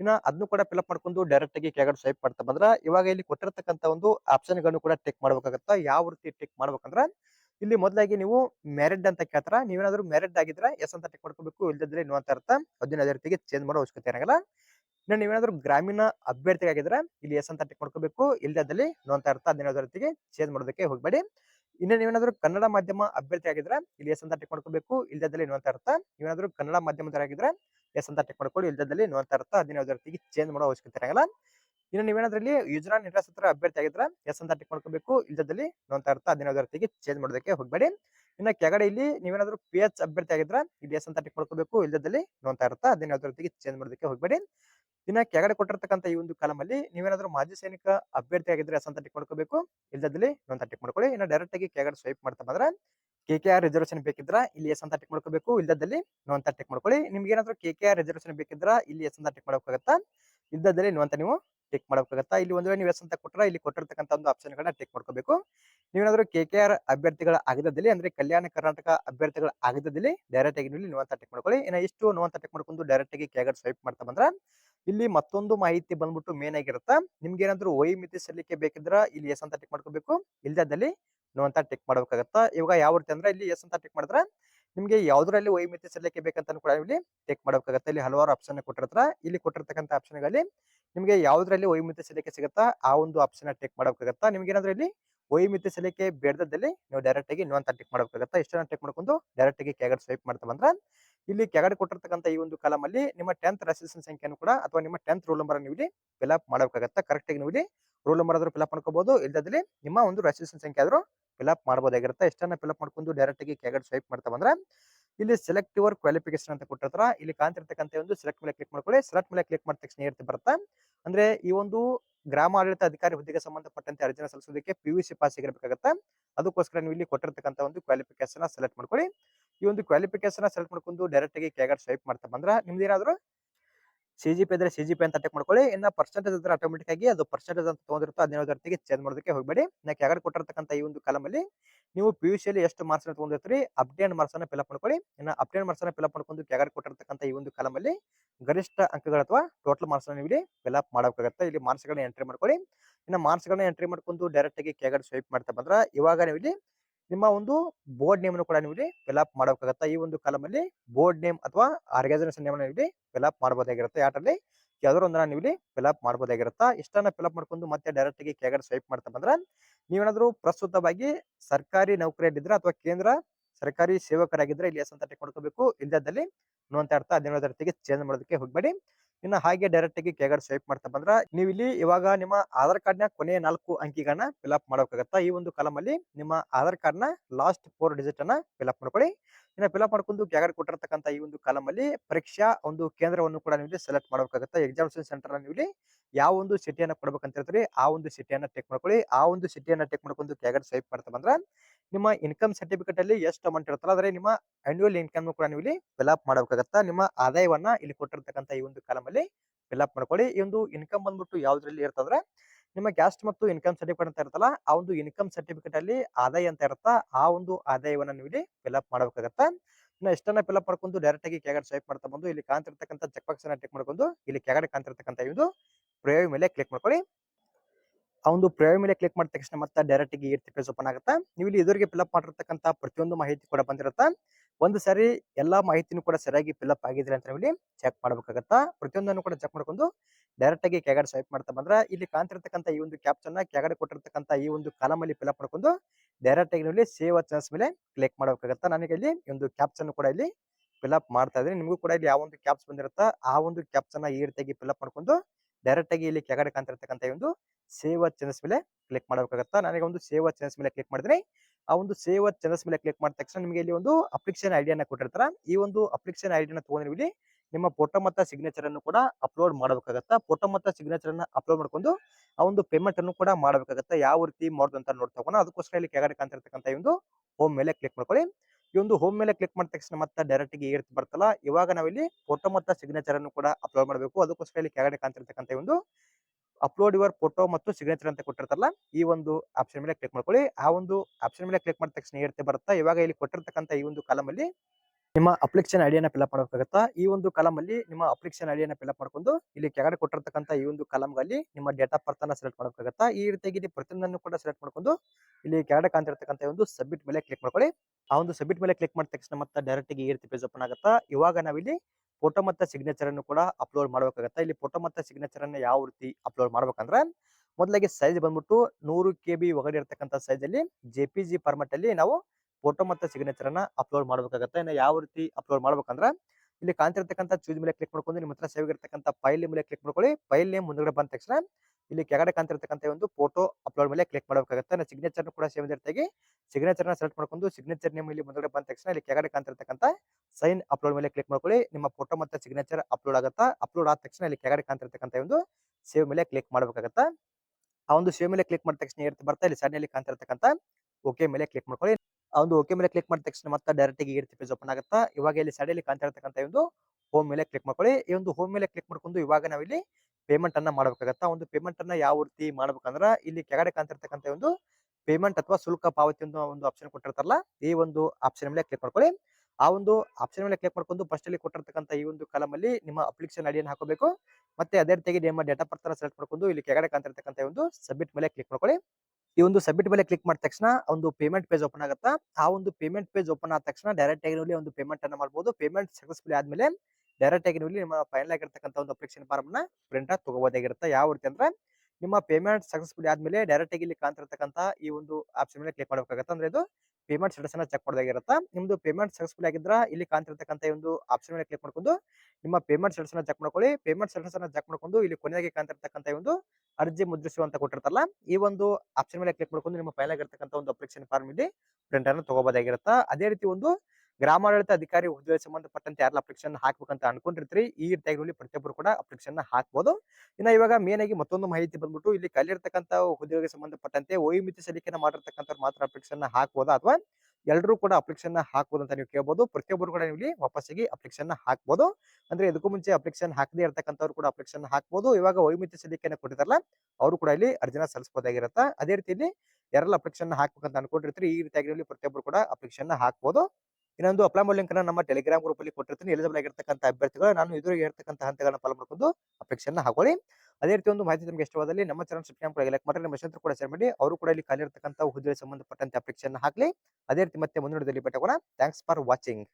ಇನ್ನ ಅದನ್ನು ಕೂಡ ಫಿಲ್ಅಪ್ ಮಾಡ್ಕೊಂಡು ಡೈರೆಕ್ಟ್ ಆಗಿ ಕೆಳಗಡೆ ಸ್ವೈಪ್ ಮಾಡ್ತಾ ಬಂದ್ರ ಇವಾಗ ಇಲ್ಲಿ ಕೊಟ್ಟಿರ್ತಕ್ಕಂಥ ಒಂದು ಆಪ್ಷನ್ಗಳನ್ನು ಕೂಡ ಟಿಕ್ ಮಾಡ್ಬೇಕಾಗತ್ತಾ? ಯಾವ ರೀತಿ ಟಿಕ್ ಮಾಡ್ಬೇಕಂದ್ರ ಇಲ್ಲಿ ಮೊದಲಾಗಿ ನೀವು ಮ್ಯಾರಿಡ್ ಅಂತ ಕೇಳ್ತಾರ. ನೀವೇನಾದ್ರೂ ಮ್ಯಾರಿಡ್ ಆಗಿದ್ರೆ ಎಸ್ ಅಂತ ಟಿಕ್ ಮಾಡ್ಕೋಬೇಕು ಇಲ್ಲದಿದ್ರೆ ನೋ ಅಂತ ಅರ್ಥ. ಅದನ್ನ ಅದೇ ರೀತಿಗೆ ಚೇಂಜ್ ಮಾಡೋ ಅವಶ್ಯಕತೆ ಏನಾಗಲ್ಲ ಇನ್ನು ನೀವೇನಾದ್ರೂ ಗ್ರಾಮೀಣ ಅಭ್ಯರ್ಥಿ ಆಗಿದ್ರೆ ಇಲ್ಲಿ ಎಸ್ ಅಂತ ಟಿಕ್ ಮಾಡ್ಕೋಬೇಕು ಇಲ್ಲದಲ್ಲಿ ನೋ ಅಂತ ಅರ್ಥ. ಅದನ್ನ ಅದೇ ರೀತಿಗೆ ಚೇಂಜ್ ಮಾಡೋದಕ್ಕೆ ಹೋಗಬೇಡಿ. ಇನ್ನು ನೀವೇನಾದ್ರೂ ಕನ್ನಡ ಮಾಧ್ಯಮ ಅಭ್ಯರ್ಥಿ ಆಗಿದ್ರೆ ಇಲ್ಲಿ ಎಸ್ ಅಂತ ಟಿಕ್ ಮಾಡ್ಕೋಬೇಕು ಇಲ್ಲದಲ್ಲಿ ನೋ ಅಂತ ಅರ್ಥ. ನೀವೇನಾದ್ರೂ ಕನ್ನಡ ಮಾಧ್ಯಮದವರಾಗಿದ್ರೆ ಎಸ್ ಅಂತ ಟಿಕ್ ಮಾಡ್ಕೊಳ್ಳಿ ಇಲ್ಲದಲ್ಲಿ ನೋಡ್ತಾ ಇರುತ್ತೆ ಹದಿನೈದು ಅದೇ ಚೇಂಜ್ ಮಾಡೋ ಅವಶ್ಯಕತೆ ಇರಲ್ಲ ಇನ್ನು ನೀವೇನಾದ್ರಲ್ಲಿ ಯೋಜನಾ ಹತ್ರ ಅಭ್ಯರ್ಥಿ ಆಗಿದ್ರೆ ಎಸ್ ಅಂತ ಟಿಕ್ ಮಾಡ್ಕೋಬೇಕು ಇಲ್ಲದಲ್ಲಿ ನೋಡ್ತಾ ಇರುತ್ತೆ ಹದಿನೈದು ಅದೇ ಚೇಂಜ್ ಮಾಡೋದಕ್ಕೆ ಹೋಗಬೇಡಿ. ಇನ್ನು ಕೆಳಗಡೆ ಇಲ್ಲಿ ನೀವೇನಾದ್ರೂ ಪಿ ಎಚ್ ಅಭ್ಯರ್ಥಿ ಆಗಿದ್ರೆ ಇಲ್ಲಿ ಎಸ್ ಅಂತ ಟಿಕ್ ಮಾಡ್ಕೋಬೇಕು ಇಲ್ಲದಲ್ಲಿ ನೋಡ್ತಾ ಇರುತ್ತೆ ಹದಿನೈದು ಅದೇ ಚೇಂಜ್ ಮಾಡೋದಕ್ಕೆ ಹೋಗಬೇಡಿ. ಇನ್ನು ಕೆಳಗಡೆ ಕೊಟ್ಟಿರ್ತಕ್ಕಂಥ ಈ ಒಂದು ಕಾಲಮಲ್ಲಿ ನೀವೇನಾದ್ರೂ ಮಾಜಿ ಸೈನಿಕ ಅಭ್ಯರ್ಥಿ ಆಗಿದ್ರೆ ಎಸ್ ಅಂತ ಟಿಕ್ ಮಾಡ್ಕೋಬೇಕು ಇಲ್ಲದಲ್ಲಿ ನೋಡ್ತಾ ಟಿಕ್ ಮಾಡ್ಕೊಳ್ಳಿ. ಇನ್ನು ಡೈರೆಕ್ಟ್ ಆಗಿ ಕೆಳಗಡೆ ಸ್ವೈಪ್ ಮಾಡ್ತಾ ಬಂದ್ರೆ ಕೆ ಕೆ ಆರ್ ರಿಸರ್ವೇಶನ್ ಬೇಕಿದ್ರ ಇಲ್ಲಿ ಎಸ್ ಅಂತ ಟಿಕ್ ಮಾಡ್ಕೋಬೇಕು. ಇಲ್ಲದಲ್ಲಿ ನೋ ಅಂತ ಟೆಕ್ ಮಾಡ್ಕೊಳ್ಳಿ. ನಿಮ್ಗೆ ಏನಾದ್ರು ಕೆ ಕೆ ಆರ್ ರಿಸರ್ವೇಶನ್ ಬೇಕಿದ್ರ ಇಲ್ಲಿ ಎಸ್ ಅಂತ ಟಿಕ್ ಮಾಡೋಕ್ಕಾಗತ್ತಾ ಇಲ್ಲದಲ್ಲಿ ನೋ ಅಂತ ನೀವು ಟಿಕ್ ಮಾಡೋಕ್ಕಾಗತ್ತಾ ಇಲ್ಲಿ ಒಂದು ವೇಳೆ ನೀವು ಎಸ್ ಅಂತ ಕೊಟ್ಟರೆ ಇಲ್ಲಿ ಕೊಟ್ಟಿರ್ತಕ್ಕಂಥ ಒಂದು ಆಪ್ಷನ್ ಗಳನ್ನ ಟಿಕ್ ಮಾಡ್ಕೋಬೇಕು. ನೀವೇನಾದ್ರೂ ಕೆ ಕೆ ಆರ್ ಅಭ್ಯರ್ಥಿಗಳ ಆಗದಲ್ಲಿ ಅಂದ್ರೆ ಕಲ್ಯಾಣ ಕರ್ನಾಟಕ ಅಭ್ಯರ್ಥಿಗಳ ಆಗಿದ್ದಲ್ಲಿ ಡೈರೆಕ್ಟ್ ಆಗಿ ನೀವು ನೋ ಅಂತ ಟೆಕ್ ಮಾಡ್ಕೊಳ್ಳಿ. ಇನ್ನ ಇಷ್ಟು ನೋ ಅಂತ ಟೆಕ್ ಮಾಡ್ಕೊಂಡು ಡೈರೆಕ್ಟ್ ಆಗಿ ಕೆಳಗಡೆ ಸ್ವೈಪ್ ಮಾಡ್ತಾ ಬಂದ್ರ ಇಲ್ಲಿ ಮತ್ತೊಂದು ಮಾಹಿತಿ ಬಂದ್ಬಿಟ್ಟು ಮೇನ್ ಆಗಿರುತ್ತಾ? ನಿಮ್ಗೆ ಏನಾದ್ರು ವೈ ಮಿತಿ ಸಲ್ಲಿಕೆ ಬೇಕಿದ್ರ ಇಲ್ಲಿ ಎಸ್ ಅಂತ ಟಿಕ್ ಮಾಡ್ಕೋಬೇಕು. ಇಲ್ದಲ್ಲಿ ನೋ ಅಂತ ಟಿಕ್ ಮಾಡ್ಬೇಕಾಗತ್ತಾ. ಇವಾಗ ಯಾವ ರೀತಿ ಅಂದ್ರೆ ಇಲ್ಲಿ ಎಸ್ ಅಂತ ಟಿಕ್ ಮಾಡಿದ್ರೆ ನಿಮ್ಗೆ ಯಾವ್ದ್ರಲ್ಲಿ ವೈಮಿತ್ಯ ಮಿತಿ ಸಲ್ಲಿಕೆ ಬೇಕಂತ ಕೂಡ ಇಲ್ಲಿ ಟಿಕ್ ಮಾಡ್ಬೇಕಾಗತ್ತೆ. ಇಲ್ಲಿ ಹಲವಾರು ಆಪ್ಷನ್ ಕೊಟ್ಟಿರ್ತಾರೆ. ಇಲ್ಲಿ ಕೊಟ್ಟಿರ್ತಕ್ಕಂಥ ಆಪ್ಷನ್ಗಳಲ್ಲಿ ನಿಮ್ಗೆ ಯಾವ್ದ್ರಲ್ಲಿ ವೈಮಿತಿ ಸಲ್ಲಿಕೆ ಸಿಗುತ್ತಾ ಆ ಒಂದು ಆಪ್ಷನ್ ಟಿಕ್ ಮಾಡಬೇಕಾಗತ್ತಾ. ನಿಮ್ಗೆ ಏನಾದ್ರೂ ಇಲ್ಲಿ ವೈಮಿತಿ ಸಲ್ಲಿಕೆ ಬೇಡದಲ್ಲಿ ನೀವು ಡೈರೆಕ್ಟ್ ಆಗಿ ಇನ್ನೊಂದು ಅಂತ ಟಿಕ್ ಮಾಡ್ಬೇಕಾಗತ್ತಾ. ಇಷ್ಟನ್ನ ಟಿಕ್ ಮಾಡ್ಕೊಂಡು ಡೈರೆಕ್ಟ್ ಆಗಿ ಕೆಳಗಡೆ ಸ್ವೈಪ್ ಮಾಡ್ತಾ ಬಂದ್ರ ಇಲ್ಲಿ ಕೆಳಗಡೆ ಕೊಟ್ಟಿರ್ತಕ್ಕಂಥ ಈ ಒಂದು ಕಾಲಮ್ ಅಲ್ಲಿ ನಿಮ್ಮ ಟೆಂತ್ ರೆಸಿಸ್ಟೆನ್ಸ್ ಸಂಖ್ಯೆಯನ್ನು ಕೂಡ ಅಥವಾ ನಿಮ್ಮ ಟೆಂತ್ ರೋಲ್ ನಂಬರ್ ನೀವು ಇಲ್ಲಿ ಫಿಲ್ಅಪ್ ಮಾಡಬೇಕಾಗತ್ತೆ. ಕರೆಕ್ಟ್ ಆಗಿ ನೀವು ಇಲ್ಲಿ ರೋಲ್ ನಂಬರ್ ಆದ್ರೂ ಫಿಲ್ಅಪ್ ಮಾಡ್ಕೋಬಹುದು ಇಲ್ಲದಲ್ಲಿ ನಿಮ್ಮ ಒಂದು ರೆಸಿಸ್ಟೆನ್ಸ್ ಸಂಖ್ಯೆ ಆದ್ರೂ ಫಿಲಪ್ ಮಾಡಬಹುದಾಗಿರುತ್ತೆ ಎಷ್ಟನ್ನ ಫಿಲ್ಅಪ್ ಮಾಡ್ಕೊಂಡು ಡೈರೆಕ್ಟ್ ಆಗಿ ಕೆಗಡೆ ಸ್ವೈಪ್ ಮಾಡ್ತಾ ಬಂದ್ರೆ ಇಲ್ಲಿ ಸೆಲೆಕ್ಟ್ ಯುವರ್ ಕ್ವಾಲಿಫಿಕೇಶನ್ ಅಂತ ಕೊಟ್ಟಿರ್ತಾರ. ಇಲ್ಲಿ ಕಾಣ್ತಿರ್ತಕ್ಕಂಥ ಒಂದು ಸೆಲೆಕ್ಟ್ ಮೇಲೆ ಕ್ಲಿಕ್ ಮಾಡ್ಕೊಳ್ಳಿ. ಸೆಲೆಕ್ಟ್ ಮೇಲೆ ಕ್ಲಿಕ್ ಮಾಡಿದ ತಕ್ಷಣ ಇರ್ತಿ ಬರುತ್ತೆ? ಅಂದ್ರೆ ಈ ಒಂದು ಗ್ರಾಮ ಆಡಳಿತ ಅಧಿಕಾರಿ ಹುದ್ದೆಗೆ ಸಂಬಂಧಪಟ್ಟಂತೆ ಅರ್ಜಿನ ಸಲ್ಲಿಸೋದಕ್ಕೆ ಪಿ ಸಿ ಪಾಸ್ ಆಗಿರ್ಬೇಕಾಗತ್ತೆ. ಅದಕ್ಕೋಸ್ಕರ ನೀವು ಇಲ್ಲಿ ಕೊಟ್ಟಿರ್ತಕ್ಕಂಥ ಒಂದು ಕ್ವಾಲಿಫಿಕೇಶನ್ ಸೆಲೆಕ್ಟ್ ಮಾಡ್ಕೊಳ್ಳಿ. ಈ ಒಂದು ಕ್ವಾಲಿಫಿಕೇಶನ್ ಸೆಲೆಕ್ಟ್ ಮಾಡ್ಕೊಂಡು ಡೈರೆಕ್ಟ್ ಆಗಿ ಕೆಳಗಡೆ ಸ್ವೈಪ್ ಮಾಡ್ತಾ ಬಂದ್ರೆ ನಿಮ್ದು ಏನಾದ್ರು ಸಿ ಜಿ ಪಿ ಅಂದ್ರೆ ಸಿ ಜಿ ಪಿ ಅಂತ ಅಟೆಕ್ ಮಾಡ್ಕೊಳ್ಳಿ. ಇನ್ನ ಪರ್ಸೆಂಟೇಜ್ ಇದ್ರೆ ಆಟೋಮೆಟಿಕ್ ಆಗಿ ಅದು ಪರ್ಸೆಂಟೇಜ್ ಅಂತ ತೊಗೊಂಡಿರುತ್ತೋ ಹದಿನೇಳು ಜೊತೆಗೆ ಚೇಂಜ್ ಮಾಡೋದಕ್ಕೆ ಹೋಗಬೇಡಿ. ನಾ ಕೆಳಗಡೆ ಕೊಟ್ಟಿರ್ತಕ್ಕಂಥ ಈ ಒಂದು ಕಾಲಮ್ ಅಲ್ಲಿ ನೀವು ಪಿ ಯು ಸಿಯಲ್ಲಿ ಎಷ್ಟು ಮಾರ್ಕ್ಸ್ ತೊಗೊಂಡಿರ್ತೀರಿ ಅಪ್ಡೇಟ್ ಮಾರ್ಕ್ಸ್ ಅನ್ನ ಫಿಲಪ್ ಮಾಡ್ಕೊಳ್ಳಿ. ಇನ್ನ ಅಪ್ಡೇಟ್ ಮಾರ್ಕ್ಸ್ ಅನ್ನ ಫಿಲ್ಅಪ್ ಮಾಡ್ಕೊಂಡು ಕೆಳಗಡೆ ಕೊಟ್ಟಿರ್ತಕ್ಕಂಥ ಈ ಒಂದು ಕಾಲಮ್ ಅಲ್ಲಿ ಗರಿಷ್ಠ ಅಂಕಗಳು ಅಥವಾ ಟೋಟಲ್ ಮಾರ್ಕ್ಸ್ ನೀವು ಇಲ್ಲಿ ಫಿಲ್ಅಪ್ ಮಾಡಬೇಕಾಗುತ್ತೆ. ಇಲ್ಲಿ ಮಾರ್ಕ್ಸ್ ಗಳನ್ನ ಎಂಟ್ರಿ ಮಾಡ್ಕೊಳ್ಳಿ. ಇನ್ನ ಮಾರ್ಕ್ಸ್ ಗಳನ್ನ ಎಂಟ್ರಿ ಮಾಡ್ಕೊಂಡು ಡೈರೆಕ್ಟ್ ಆಗಿ ಕೆಳಗಡೆ ಸ್ವೈಪ್ ಮಾಡ್ತಾ ಬಂದ್ರೆ ಇವಾಗ ನೀವು ಇಲ್ಲಿ ನಿಮ್ಮ ಒಂದು ಬೋರ್ಡ್ ನೇಮ್ ಕೂಡ ನೀವು ಇಲ್ಲಿ ಫಿಲ್ಅಪ್ ಮಾಡಬೇಕಾಗತ್ತೆ. ಈ ಒಂದು ಕಾಲಮ್ ಅಲ್ಲಿ ಬೋರ್ಡ್ ನೇಮ್ ಅಥವಾ ಆರ್ಗನೈಸೇಷನ್ ನೇಮ್ ಇಲ್ಲಿ ಫಿಲ್ಅಪ್ ಮಾಡಬಹುದಾಗಿರುತ್ತೆ ಯಾವ್ದ್ರಲ್ಲಿ ಯಾವ್ದಾದ್ರು ಒಂದನ್ನ ನೀವು ಇಲ್ಲಿ ಫಿಲ್ಅಪ್ ಮಾಡಬಹುದಾಗಿರುತ್ತಾ ಇಷ್ಟನ್ನ ಫಿಲ್ಅಪ್ ಮಾಡ್ಕೊಂಡು ಮತ್ತೆ ಡೈರೆಕ್ಟ್ ಆಗಿ ಕೆಳಗಡೆ ಸ್ವೈಪ್ ಮಾಡ್ತಾ ಬಂದ್ರೆ ನೀವೇನಾದ್ರೂ ಪ್ರಸ್ತುತವಾಗಿ ಸರ್ಕಾರಿ ನೌಕರಿಯಲ್ಲಿದ್ರೆ ಅಥವಾ ಕೇಂದ್ರ ಸರ್ಕಾರಿ ಸೇವಕರಾಗಿದ್ರೆ ಇಲ್ಲಿ ಎಸ್ ಅಂತ ಟೆಕ್ ಮಾಡ್ಕೋಬೇಕು. ಇಲ್ಲದಲ್ಲಿ ನೋ ಅಂತ ಅರ್ಥ. ಹದಿನೇಳು ತಾರೀಕಿಗೆ ಚೇಂಜ್ ಮಾಡೋದಕ್ಕೆ ಹೋಗಬೇಡಿ. ಇನ್ನು ಹಾಗೆ ಡೈರೆಕ್ಟ್ ಆಗಿ ಕೆಳಗಡೆ ಸ್ವೈಪ್ ಮಾಡ್ತಾ ಬಂದ್ರ ನೀವು ಇಲ್ಲಿ ಇವಾಗ ನಿಮ್ಮ ಆಧಾರ್ ಕಾರ್ಡ್ನ ಕೊನೆಯ ನಾಲ್ಕು ಅಂಕಿಗಳನ್ನ ಫಿಲ್ಅಪ್ ಮಾಡಬೇಕಾಗತ್ತಾ? ಈ ಒಂದು ಕಾಲಮ್ ಅಲ್ಲಿ ನಿಮ್ಮ ಆಧಾರ್ ಕಾರ್ಡ್ನ ಲಾಸ್ಟ್ ಫೋರ್ ಡಿಜಿಟ್ ಅನ್ನ ಫಿಲ್ಅಪ್ ಮಾಡ್ಕೊಳ್ಳಿ. ಇನ್ನ ಫಿಲ್ಅಪ್ ಮಾಡ್ಕೊಂಡು ಕೆಳಗಡೆ ಕೊಟ್ಟಿರ್ತಕ್ಕಂಥ ಈ ಒಂದು ಕಾಲಮ್ ಅಲ್ಲಿ ಪರೀಕ್ಷಾ ಒಂದು ಕೇಂದ್ರವನ್ನು ಕೂಡ ನೀವು ಸೆಲೆಕ್ಟ್ ಮಾಡಬೇಕಾಗುತ್ತೆ? ಎಕ್ಸಾಮಿನೇಷನ್ ಸೆಂಟರ್ ನೀವು ಇಲ್ಲಿ ಯಾವ ಒಂದು ಸಿಟಿಯನ್ನ ಕೊಡ್ಬೇಕಂತ ಹೇಳ್ತೀರಿ, ಆ ಒಂದು ಸಿಟಿಯನ್ನ ಟೆಕ್ ಮಾಡ್ಕೊಳ್ಳಿ. ಆ ಒಂದು ಸಿಟಿಯನ್ನ ಟೆಕ್ ಮಾಡ್ಕೊಂಡು ಕೆಳಗಡೆ ಸ್ವೈಪ್ ಮಾಡ್ತಾ ಬಂದ್ರ ನಿಮ್ಮ ಇನ್ಕಮ್ ಸರ್ಟಿಫಿಕೇಟ್ ಅಲ್ಲಿ ಎಷ್ಟು ಅಮೌಂಟ್ ಇರುತ್ತಲ್ಲ ಆದರೆ ನಿಮ್ಮ ಆನ್ಯುವಲ್ ಇನ್ಕಮ್ ಕೂಡ ನೀವು ಇಲ್ಲಿ ಫಿಲ್ಅಪ್ ಮಾಡಬೇಕಾಗತ್ತ? ನಿಮ್ಮ ಆದಾಯವನ್ನ ಇಲ್ಲಿ ಕೊಟ್ಟಿರ್ತಕ್ಕಂಥ ಈ ಒಂದು ಕಾಲಮ್ ಅಲ್ಲಿ ಫಿಲ್ಅಪ್ ಮಾಡ್ಕೊಳ್ಳಿ. ಈ ಒಂದು ಇನ್ಕಮ್ ಬಂದ್ಬಿಟ್ಟು ಯಾವ್ದ್ರಲ್ಲಿ ಇರ್ತಂದ್ರೆ, ನಿಮ್ಮ ಗ್ಯಾಸ್ಟ್ ಮತ್ತು ಇನ್ಕಮ್ ಸರ್ಟಿಫಿಕೇಟ್ ಅಂತ ಇರುತ್ತಲ್ಲ, ಆ ಒಂದು ಇನ್ಕಮ್ ಸರ್ಟಿಫಿಕೇಟ್ ಅಲ್ಲಿ ಆದಾಯ ಅಂತ ಇರುತ್ತಾ, ಆ ಒಂದು ಆದಾಯವನ್ನ ನೀವು ಇಲ್ಲಿ ಫಿಲ್ಅಪ್ ಮಾಡಬೇಕಾಗತ್ತಾ? ಇನ್ನು ಎಷ್ಟನ್ನ ಫಿಲ್ಅಪ್ ಮಾಡ್ಕೊಂಡು ಡೈರೆಕ್ಟ್ ಆಗಿ ಕೆಳಗಡೆ ಸ್ವೈಪ್ ಮಾಡ್ತಾ ಬಂದು, ಇಲ್ಲಿ ಕಾಣ್ತಿರ್ತಕ್ಕಂಥ ಚೆಕ್ ಬಾಕ್ಸ್ ಅನ್ನ ಟಿಕ್ ಮಾಡ್ಕೊಂಡು, ಇಲ್ಲಿ ಕೆಳಗಡೆ ಕಾಣ್ತಿರ್ತಕ್ಕಂಥ ಒಂದು ಪ್ರಯೋಗ ಮೇಲೆ ಕ್ಲಿಕ್ ಮಾಡ್ಕೊಳ್ಳಿ. ಆ ಒಂದು ಪ್ರೈವ್ ಮೇಲೆ ಕ್ಲಿಕ್ ಮಾಡಿದ ತಕ್ಷಣ ಮತ್ತೆ ಡೈರೆಕ್ಟ್ ಆಗಿ ಏಟ್ ಓಪನ್ ಆಗುತ್ತೆ. ನೀವು ಇಲ್ಲಿ ಇದುವರೆಗೆ ಫಿಲ್ಅಪ್ ಮಾಡಿರ್ತಕ್ಕಂಥ ಪ್ರತಿಯೊಂದು ಮಾಹಿತಿ ಕೂಡ ಬಂದಿರುತ್ತೆ. ಒಂದು ಸಾರಿ ಎಲ್ಲಾ ಮಾಹಿತಿನೂ ಕೂಡ ಸರಿಯಾಗಿ ಫಿಲ್ಅಪ್ ಆಗಿದ್ರೆ ಅಂತ ಇಲ್ಲಿ ಚೆಕ್ ಮಾಡ್ಬೇಕಾಗತ್ತ? ಪ್ರತಿಯೊಂದನ್ನು ಕೂಡ ಚೆಕ್ ಮಾಡ್ಕೊಂಡು ಡೈರೆಕ್ಟ್ ಆಗಿ ಕೆಳಗಡೆ ಸ್ವೈಪ್ ಮಾಡ್ತಾ ಬಂದ್ರೆ ಇಲ್ಲಿ ಕಾಣ್ತಿರ್ತಕ್ಕಂಥ ಈ ಒಂದು ಕ್ಯಾಪ್ಷನ್ ಕೆಳಗಡೆ ಕೊಟ್ಟಿರ್ತಕ್ಕಂಥ ಈ ಒಂದು ಕಾಲಮ್ ಅಲ್ಲಿ ಫಿಲ್ಅಪ್ ಮಾಡ್ಕೊಂಡು ಡೈರೆಕ್ಟ್ ಆಗಿ ಇಲ್ಲಿ ಸೇವ್ ಚಾನ್ಸ್ ಮೇಲೆ ಕ್ಲಿಕ್ ಮಾಡಬೇಕಾಗತ್ತಾ? ನನಗೆ ಇಲ್ಲಿ ಒಂದು ಅನ್ನು ಕೂಡ ಇಲ್ಲಿ ಫಿಲ್ಅಪ್ ಮಾಡ್ತಾ ಇದ್ರೆ ನಿಮಗೂ ಕೂಡ ಇಲ್ಲಿ ಯಾವ ಒಂದು ಕ್ಯಾಪ್ಸ್ ಬಂದಿರುತ್ತಾ? ಆ ಒಂದು ಕ್ಯಾಪ್ಷನ್ ಈ ರೀತಿಯಾಗಿ ಫಿಲ್ಅಪ್ ಮಾಡ್ಕೊಂಡು ಡೈರೆಕ್ಟ್ ಆಗಿ ಇಲ್ಲಿ ಕೆಳಗಡೆ ಕಾಣ್ತಿರ್ತಕ್ಕಂಥ ಒಂದು ಸೇವ್ ಚಾನಲ್ಸ್ ಮೇಲೆ ಕ್ಲಿಕ್ ಮಾಡಬೇಕಾಗತ್ತಾ? ನನಗೆ ಒಂದು ಸೇವ್ ಚಾನಲ್ಸ್ ಮೇಲೆ ಕ್ಲಿಕ್ ಮಾಡಿದ್ರೆ ಆ ಒಂದು ಸೇವ್ ಚಾನಲ್ಸ್ ಮೇಲೆ ಕ್ಲಿಕ್ ಮಾಡಿದ ತಕ್ಷಣ ನಿಮಗೆ ಇಲ್ಲಿ ಒಂದು ಅಪ್ಲಿಕೇಶನ್ ಐಡಿಯನ್ನ ಕೊಟ್ಟಿರ್ತಾರ. ಈ ಒಂದು ಅಪ್ಲಿಕೇಶನ್ ಐಡಿಯನ್ನ ತಗೊಂಡು ನೀವು ಇಲ್ಲಿ ನಿಮ್ಮ ಫೋಟೋ ಮತ್ತು ಸಿಗ್ನೇಚರ್ ಅನ್ನು ಕೂಡ ಅಪ್ಲೋಡ್ ಮಾಡಬೇಕಾಗತ್ತಾ? ಫೋಟೋ ಮತ್ತು ಸಿಗ್ನೇಚರ್ ಅನ್ನು ಅಪ್ಲೋಡ್ ಮಾಡ್ಕೊಂಡು ಆ ಒಂದು ಪೇಮೆಂಟ್ ಅನ್ನು ಕೂಡ ಮಾಡಬೇಕಾಗತ್ತ? ಯಾವ ರೀತಿ ಮಾಡೋದು ಅಂತ ನೋಡ್ತಾ ಹೋಗೋಣ ಅದಕ್ಕೋಸ್ಕರ ಇಲ್ಲಿ ಕೆಳಗಡೆ ಕಾಣ್ತಿರ್ತಕ್ಕಂಥ ಈ ಒಂದು ಹೋಮ್ ಮೇಲೆ ಕ್ಲಿಕ್ ಮಾಡ್ಕೊಳ್ಳಿ. ಈ ಒಂದು ಹೋಮ್ ಮೇಲೆ ಕ್ಲಿಕ್ ಮಾಡಿದ ತಕ್ಷಣ ಮತ್ತೆ ಡೈರೆಕ್ಟ್ಗೆ ಏರ್ತಿ ಬರ್ತಲ್ಲ. ಇವಾಗ ನಾವಿಲ್ಲಿ ಫೋಟೋ ಮತ್ತು ಸಿಗ್ನೇಚರ್ ಅನ್ನು ಕೂಡ ಅಪ್ಲೋಡ್ ಮಾಡಬೇಕು. ಅದಕ್ಕೋಸ್ಕರ ಇಲ್ಲಿ ಕೆಳಗಡೆ ಕಾಣ್ತಿರ್ತಕ್ಕಂಥ ಒಂದು ಅಪ್ಲೋಡ್ ಯುವರ್ ಫೋಟೋ ಮತ್ತು ಸಿಗ್ನೇಚರ್ ಅಂತ ಕೊಟ್ಟಿರ್ತಾರಲ್ಲ, ಈ ಒಂದು ಆಪ್ಷನ್ ಮೇಲೆ ಕ್ಲಿಕ್ ಮಾಡ್ಕೊಳ್ಳಿ. ಆ ಒಂದು ಆಪ್ಷನ್ ಮೇಲೆ ಕ್ಲಿಕ್ ಮಾಡಿದ ತಕ್ಷಣ ಏರ್ತೆ ಬರುತ್ತಾ? ಇವಾಗ ಇಲ್ಲಿ ಕೊಟ್ಟಿರ್ತಕ್ಕಂಥ ಈ ಒಂದು ಕಾಲಮ್ ಅಲ್ಲಿ ನಿಮ್ಮ ಅಪ್ಲಿಕೇಶನ್ ಐಡಿಯನ್ನ ಫಿಲ್ಅಪ್ ಮಾಡಬೇಕಾಗುತ್ತಾ? ಈ ಒಂದು ಕಾಲಮ್ ಅಲ್ಲಿ ನಿಮ್ಮ ಅಪ್ಲಿಕೇಶನ್ ಐಡಿಯನ್ನ ಫಿಲ್ಅಪ್ ಮಾಡ್ಕೊಂಡು ಇಲ್ಲಿ ಕೆಳಗಡೆ ಕೊಟ್ಟಿರ್ತಕ್ಕಂಥ ಈ ಒಂದು ಕಾಲಮ್ ಅಲ್ಲಿ ನಿಮ್ಮ ಡೇಟ್ ಆಫ್ ಬರ್ತ್ ಅನ್ನ ಸೆಲೆಕ್ಟ್ ಮಾಡಬೇಕಾಗುತ್ತಾ? ಈ ರೀತಿಯಾಗಿ ಇಲ್ಲಿ ಪ್ರತಿಯೊಂದನ್ನು ಕೂಡ ಸೆಲೆಕ್ಟ್ ಮಾಡ್ಕೊಂಡು ಇಲ್ಲಿ ಕೆಳಗಡೆ ಕಾಣ್ತಿರ್ತಕ್ಕಂಥ ಒಂದು ಸಬ್ಮಿಟ್ ಮೇಲೆ ಕ್ಲಿಕ್ ಮಾಡ್ಕೊಳ್ಳಿ. ಆ ಒಂದು ಸಬ್ಮಿಟ್ ಮೇಲೆ ಕ್ಲಿಕ್ ಮಾಡಿದ ತಕ್ಷಣ ಮತ್ತೆ ಡೈರೆಕ್ಟ್ ಆಗಿ ಈ ರೀತಿ ಪೇಜ್ ಓಪನ್ ಆಗುತ್ತಾ? ಇವಾಗ ನಾವಿಲ್ಲಿ ಫೋಟೋ ಮತ್ತೆ ಸಿಗ್ನೇಚರ್ ಅನ್ನು ಕೂಡ ಅಪ್ಲೋಡ್ ಮಾಡಬೇಕಾಗತ್ತೆ. ಇಲ್ಲಿ ಫೋಟೋ ಮತ್ತೆ ಸಿಗ್ನೇಚರ್ ಅನ್ನು ಯಾವ ರೀತಿ ಅಪ್ಲೋಡ್ ಮಾಡ್ಬೇಕಂದ್ರೆ, ಮೊದಲಾಗಿ ಸೈಜ್ ಬಂದ್ಬಿಟ್ಟು ನೂರು ಕೆ ಬಿ ಒಳಗಡೆ ಇರ್ತಕ್ಕಂಥ ಸೈಜ್ ಅಲ್ಲಿ ಜೆ ಪಿ ಜಿ ಫಾರ್ಮೆಟ್ ಅಲ್ಲಿ ನಾವು ಫೋಟೋ ಮತ್ತೆ ಸಿಗ್ನೇಚರ್ ಅನ್ನ ಅಪ್ಲೋಡ್ ಮಾಡಬೇಕಾಗತ್ತೆ. ಇನ್ನು ಯಾವ ರೀತಿ ಅಪ್ಲೋಡ್ ಮಾಡ್ಬೇಕಂದ್ರೆ ಇಲ್ಲಿ ಕಾಣ್ತಿರ್ತಕ್ಕಂಥ ಚೂಸ್ ಮೇಲೆ ಕ್ಲಿಕ್ ಮಾಡ್ಕೊಂಡು ನಿಮ್ಮ ಹತ್ರ ಸೇವ್ ಇರ್ತಕ್ಕಂಥ ಫೈಲ್ ಮೇಲೆ ಕ್ಲಿಕ್ ಮಾಡ್ಕೊಳ್ಳಿ. ಫೈಲ್ ನೇಮ್ ಮುಂದ್ಗಡೆ ಬಂದ ತಕ್ಷಣ ಇಲ್ಲಿ ಕೆಳಗಡೆ ಕಾಣ್ತಿರ್ತಕ್ಕಂಥ ಒಂದು ಫೋಟೋ ಅಪ್ಲೋಡ್ ಮೇಲೆ ಕ್ಲಿಕ್ ಮಾಡಬೇಕಾಗುತ್ತೆ. ಸಿಗ್ನೇಚರ್ ಕೂಡ ಸೇವ್ ಜೊತೆಗೆ ಸಿಗ್ನೇಚರ್ನ ಸೆಲೆಕ್ಟ್ ಮಾಡ್ಕೊಂಡು ಸಿಗ್ನೇಚರ್ ನೇಮ್ ಇಲ್ಲಿ ಮುಂದ್ಗಡೆ ಬಂದ ತಕ್ಷಣ ಇಲ್ಲಿ ಕೆಳಗಡೆ ಕಾಣ್ತಿರ್ತಕ್ಕಂಥ ಸೈನ್ ಅಪ್ಲೋಡ್ ಮೇಲೆ ಕ್ಲಿಕ್ ಮಾಡ್ಕೊಳ್ಳಿ. ನಿಮ್ಮ ಫೋಟೋ ಮತ್ತೆ ಸಿಗ್ನೇಚರ್ ಅಪ್ಲೋಡ್ ಆಗುತ್ತಾ? ಅಪ್ಲೋಡ್ ಆದ ತಕ್ಷಣ ಇಲ್ಲಿ ಕೆಳಗಡೆ ಕಾಣ್ತಿರ್ತಕ್ಕಂಥ ಒಂದು ಸೇವ್ ಮೇಲೆ ಕ್ಲಿಕ್ ಮಾಡಬೇಕಾಗತ್ತಾ. ಆ ಒಂದು ಸೇವ್ ಮೇಲೆ ಕ್ಲಿಕ್ ಮಾಡಿದ ತಕ್ಷಣ ಬರ್ತಾ? ಇಲ್ಲಿ ಸಣ್ಣ ಇಲ್ಲಿ ಕಾಣ್ತಿರ್ತಕ್ಕಂಥ ಓಕೆ ಮೇಲೆ ಕ್ಲಿಕ್ ಮಾಡ್ಕೊಳ್ಳಿ. ಒಂದು ಓಕೆ ಮೇಲೆ ಕ್ಲಿಕ್ ಮಾಡಿದ ತಕ್ಷಣ ಮತ್ತೆ ಡೈರೆಕ್ಟ್ ಆಗಿ ಪೇಜ್ ಓಪನ್ ಆಗುತ್ತಾ? ಇವಾಗ ಇಲ್ಲಿ ಸೈಡ್ ಅಲ್ಲಿ ಕಾಣ್ತಿರ್ತಕ್ಕಂಥ ಒಂದು ಹೋಮ್ ಮೇಲೆ ಕ್ಲಿಕ್ ಮಾಡ್ಕೊಳ್ಳಿ. ಈ ಒಂದು ಹೋಮ್ ಮೇಲೆ ಕ್ಲಿಕ್ ಮಾಡ್ಕೊಂಡು ಇವಾಗ ನಾವಿಲ್ಲಿ ಪೇಮೆಂಟ್ ಅನ್ನ ಮಾಡಬೇಕಾಗತ್ತಾ? ಒಂದು ಪೇಮೆಂಟ್ ಅನ್ನ ಯಾವ ರೀತಿ ಮಾಡ್ಬೇಕಂದ್ರ ಇಲ್ಲಿ ಕೆಳಗಡೆ ಕಾಣ್ತಿರ್ತಕ್ಕಂಥ ಒಂದು ಪೇಮೆಂಟ್ ಅಥವಾ ಶುಲ್ಕ ಪಾವತಿ ಒಂದು ಆಪ್ಷನ್ ಕೊಟ್ಟಿರ್ತಾರಲ್ಲ, ಈ ಒಂದು ಆಪ್ಷನ್ ಮೇಲೆ ಕ್ಲಿಕ್ ಮಾಡ್ಕೊಳ್ಳಿ. ಆ ಒಂದು ಆಪ್ಷನ್ ಮೇಲೆ ಕ್ಲಿಕ್ ಮಾಡ್ಕೊಂಡು ಫಸ್ಟ್ ಅಲ್ಲಿ ಕೊಟ್ಟಿರ್ತಕ್ಕಂಥ ಈ ಒಂದು ಕಾಲಮ್ ಅಲ್ಲಿ ನಿಮ್ಮ ಅಪ್ಲಿಕೇಶನ್ ಐಡಿಯನ್ನು ಹಾಕೋಬೇಕು. ಮತ್ತೆ ಅದೇ ರೀತಿಯಾಗಿ ನಿಮ್ಮ ಡೇಟಾ ಬರ್ತಾರ ಸೆಲೆಕ್ಟ್ ಮಾಡ್ಕೊಂಡು ಇಲ್ಲಿ ಕೆಳಗಡೆ ಕಾಣ್ತಿರ್ತಕ್ಕಂಥ ಒಂದು ಸಬ್ಮಿಟ್ ಮೇಲೆ ಕ್ಲಿಕ್ ಮಾಡ್ಕೊಳ್ಳಿ. ಈ ಒಂದು ಸಬ್ಮಿಟ್ ಮೇಲೆ ಕ್ಲಿಕ್ ಮಾಡಿದ ತಕ್ಷಣ ಒಂದು ಪೇಮೆಂಟ್ ಪೇಜ್ ಓಪನ್ ಆಗುತ್ತಾ, ಆ ಒಂದು ಪೇಮೆಂಟ್ ಪೇಜ್ ಓಪನ್ ಆದ ತಕ್ಷಣ ಡೈರೆಕ್ಟ್ ಆಗಿ ನೀವು ಒಂದು ಪೇಮೆಂಟ್ ಅನ್ನ ಮಾಡಬಹುದು ಪೇಮೆಂಟ್ ಸಕ್ಸಸ್ಫುಲ್ ಆದ್ಮೇಲೆ ಡೈರೆಕ್ಟ್ ಆಗಿ ನೀವು ನಿಮ್ಮ ಫೈನಲ್ ಆಗಿರ್ತಕ್ಕಂಥ ಒಂದು ಅಪ್ಲಿಕೇಶನ್ ಫಾರ್ಮ್ನ ಪ್ರಿಂಟ್ ಆಗಿ ತಗೋಬೋದಾಗಿರುತ್ತೆ. ಯಾವ ರೀತಿ ಅಂದ್ರೆ ನಿಮ್ಮ ಪೇಮೆಂಟ್ ಸಕ್ಸಸ್ಫುಲ್ ಆದ್ಮೇಲೆ ಡೈರೆಕ್ಟ್ ಆಗಿ ಇಲ್ಲಿ ಕಾಣ್ತಿರ್ತಕ್ಕಂಥ ಈ ಒಂದು ಆಪ್ಷನ್ ಮೇಲೆ ಕ್ಲಿಕ್ ಮಾಡಬೇಕಾಗುತ್ತೆ. ಅಂದ್ರೆ ಇದು ಪೇಮೆಂಟ್ ಸ್ಟೇಟಸ್ ಅನ್ನ ಚೆಕ್ ಮಾಡೋದಾಗಿರುತ್ತೆ, ನಿಮ್ದು ಪೇಮೆಂಟ್ ಸಕ್ಸಸ್ಫುಲ್ ಆಗಿದ್ರೆ, ಇಲ್ಲಿ ಕಾಣ್ತಿರ್ತಕ್ಕಂಥ ಒಂದು ಆಪ್ಷನ್ ಮೇಲೆ ಕ್ಲಿಕ್ ಮಾಡ್ಕೊಂಡು, ನಿಮ್ಮ ಪೇಮೆಂಟ್ ಸ್ಟೇಟಸ್ ಅನ್ನ ಚೆಕ್ ಮಾಡ್ಕೊಳ್ಳಿ. ಪೇಮೆಂಟ್ ಸ್ಟೇಟಸ್ ಅನ್ನ ಚೆಕ್ ಮಾಡ್ಕೊಂಡು, ಇಲ್ಲಿ ಕೊನೆಗೆ ಕಾಣ್ತಿರ್ತಕ್ಕಂಥ ಒಂದು ಅರ್ಜಿ ಮುದ್ರಿಸುವಂತ ಕೊಟ್ಟಿರ್ತಲ್ಲ ಈ ಒಂದು ಆಪ್ಷನ್ ಮೇಲೆ ಕ್ಲಿಕ್ ಮಾಡ್ಕೊಂಡು ನಿಮ್ಮ ಫೈಲ್ ಆಗಿರ್ತಕ್ಕಂಥ ಒಂದು ಅಪ್ಲಿಕೇಶನ್ ಫಾರ್ಮ್ ಇಲ್ಲಿ ಪ್ರಿಂಟ್ ಅನ್ನು ತಗೋಬೋದಾಗಿರುತ್ತಾ. ಅದೇ ರೀತಿ ಒಂದು ಗ್ರಾಮಾಡಳಿತ ಅಧಿಕಾರಿ ಹುದ್ದೆ ಸಂಬಂಧಪಟ್ಟಂತೆ ಯಾರು ಅಪ್ಲಿಕೇಶನ್ ಹಾಕ್ಬೇಕಂತ ಅನ್ಕೊಂಡಿರ್ತೀರಿ, ಈ ರೀತಿಯಾಗಿ ಪ್ರತಿಯೊಬ್ಬರು ಕೂಡ ಅಪ್ಲಿಕೇಶನ್ ಹಾಕ್ಬೋದು. ಇನ್ನ ಇವಾಗ ಮೇನ್ ಆಗಿ ಮತ್ತೊಂದು ಮಾಹಿತಿ ಬಂದ್ಬಿಟ್ಟು ಇಲ್ಲಿ ಕಲಿಯಿರ್ತಕ್ಕಂಥ ಹುದ್ದೆಗೆ ಸಂಬಂಧಪಟ್ಟಂತೆ ವೈಮಿತಿ ಮಿತಿ ಸಲ್ಲಿಕೆನ ಮಾಡಿರ್ತಕ್ಕಂಥವ್ರು ಮಾತ್ರ ಅಪ್ಲಿಕೇಶನ್ ಹಾಕ್ಬೋದಾ ಅಥವಾ ಎಲ್ಲರೂ ಕೂಡ ಅಪ್ಲಿಕೇಶನ್ ಹಾಕ್ಬೋದು ಅಂತ ನೀವು ಕೇಳ್ಬೋದು. ಪ್ರತಿಯೊಬ್ಬರು ಕೂಡ ನೀವು ಇಲ್ಲಿ ವಾಪಸ್ಸಿಗೆ ಅಪ್ಲಿಕೇಶನ್ ಹಾಕ್ಬೋದು. ಅಂದ್ರೆ ಇದಕ್ಕೂ ಮುಂಚೆ ಅಪ್ಲಿಕೇಶನ್ ಹಾಕದೇ ಇರ್ತಕ್ಕಂಥವ್ರು ಕೂಡ ಅಪ್ಲಿಕೇಶನ್ ಹಾಕ್ಬೋದು. ಇವಾಗ ವೈಮಿತಿ ಸಲ್ಲಿಕೆಯನ್ನು ಕೊಟ್ಟಿದಾರಲ್ಲ ಅವರು ಕೂಡ ಇಲ್ಲಿ ಅರ್ಜಿನ ಸಲ್ಲಿಸಬಹುದಾಗಿರುತ್ತೆ ಅದೇ ರೀತಿಯಲ್ಲಿ ಯಾರೆಲ್ಲ ಅಪ್ಲಿಕೇಶನ್ ಹಾಕ್ಬೇಕಂತ ಅನ್ಕೊಂಡಿರ್ತೀರಿ, ಈ ರೀತಿಯಾಗಿ ಪ್ರತಿಯೊಬ್ಬರು ಕೂಡ ಅಪ್ಲಿಕೇಶನ್ ಹಾಕ್ಬೋದು. ಇನ್ನೊಂದು ಅಪ್ಲೈ ಮಾಡೋ ಲಿಂಕ್ ನಮ್ಮ ಟೆಲಿಗ್ರಾಮ್ ಗ್ರೂಪ್ ಅಲ್ಲಿ ಕೊಟ್ಟಿರ್ತೀನಿ. ಎಲಿಜಿಬಲ್ ಆಗಿರ್ತಕ್ಕಂಥ ಅಭ್ಯರ್ಥಿಗಳು ನಾನು ಎದುರಿಗೆ ಇರ್ತಕ್ಕಂಥ ಹಂತಗಳನ್ನ ಫಾಲೋ ಮಾಡ್ಕೊಂಡು ಅಪ್ಲಿಕೇಶನ್ ಹಾಕೊಳ್ಳಿ. ಅದೇ ರೀತಿ ಒಂದು ಮಾಹಿತಿ ನಿಮಗೆ ಇಷ್ಟವಾದಲ್ಲಿ ನಮ್ಮ ಚಾನಲ್ ಸಬ್ಸ್ಕ್ರೈಬ್ ಮಾಡಿ ಲೈಕ್ ಮಾಡಿ ನಮ್ಮ ಕೂಡ ಶೇರ್ ಮಾಡಿ. ಅವರು ಕೂಡ ಇಲ್ಲಿ ಖಾಲಿ ಇರ್ತಕ್ಕಂಥ ಹುದ್ದೆಗೆ ಸಂಬಂಧಪಟ್ಟಂತೆ ಅಪ್ಲಿಕೇಶನ್ ಹಾಕಲಿ. ಅದೇ ರೀತಿ ಮತ್ತೆ ಮುಂದಿನ ಭೇಟಿ ಥ್ಯಾಂಕ್ಸ್ ಫಾರ್ ವಾಚಿಂಗ್